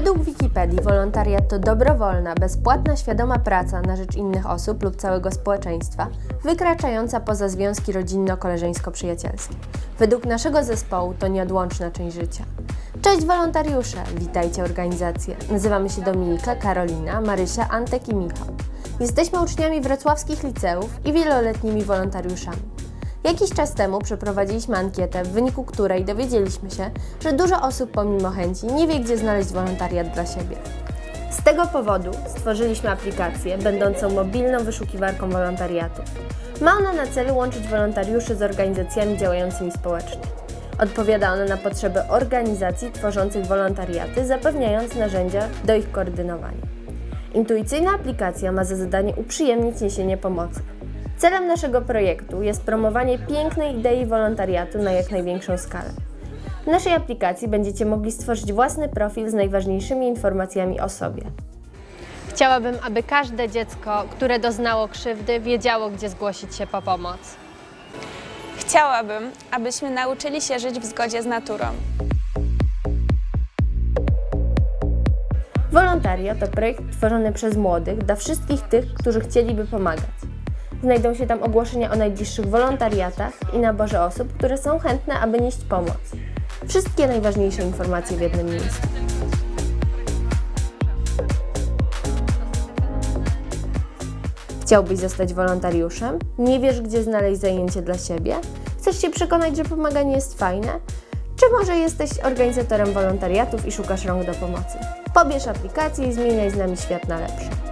Według Wikipedii wolontariat to dobrowolna, bezpłatna, świadoma praca na rzecz innych osób lub całego społeczeństwa, wykraczająca poza związki rodzinno-koleżeńsko-przyjacielskie. Według naszego zespołu to nieodłączna część życia. Cześć wolontariusze! Witajcie organizacje. Nazywamy się Dominika, Karolina, Marysia, Antek i Michał. Jesteśmy uczniami wrocławskich liceów i wieloletnimi wolontariuszami. Jakiś czas temu przeprowadziliśmy ankietę, w wyniku której dowiedzieliśmy się, że dużo osób pomimo chęci nie wie, gdzie znaleźć wolontariat dla siebie. Z tego powodu stworzyliśmy aplikację będącą mobilną wyszukiwarką wolontariatu. Ma ona na celu łączyć wolontariuszy z organizacjami działającymi społecznie. Odpowiada ona na potrzeby organizacji tworzących wolontariaty, zapewniając narzędzia do ich koordynowania. Intuicyjna aplikacja ma za zadanie uprzyjemnić niesienie pomocy. Celem naszego projektu jest promowanie pięknej idei wolontariatu na jak największą skalę. W naszej aplikacji będziecie mogli stworzyć własny profil z najważniejszymi informacjami o sobie. Chciałabym, aby każde dziecko, które doznało krzywdy, wiedziało, gdzie zgłosić się po pomoc. Chciałabym, abyśmy nauczyli się żyć w zgodzie z naturą. Wolontariat to projekt tworzony przez młodych dla wszystkich tych, którzy chcieliby pomagać. Znajdą się tam ogłoszenia o najbliższych wolontariatach i naborze osób, które są chętne, aby nieść pomoc. Wszystkie najważniejsze informacje w jednym miejscu. Chciałbyś zostać wolontariuszem? Nie wiesz, gdzie znaleźć zajęcie dla siebie? Chcesz się przekonać, że pomaganie jest fajne? Czy może jesteś organizatorem wolontariatów i szukasz rąk do pomocy? Pobierz aplikację i zmieniaj z nami świat na lepsze.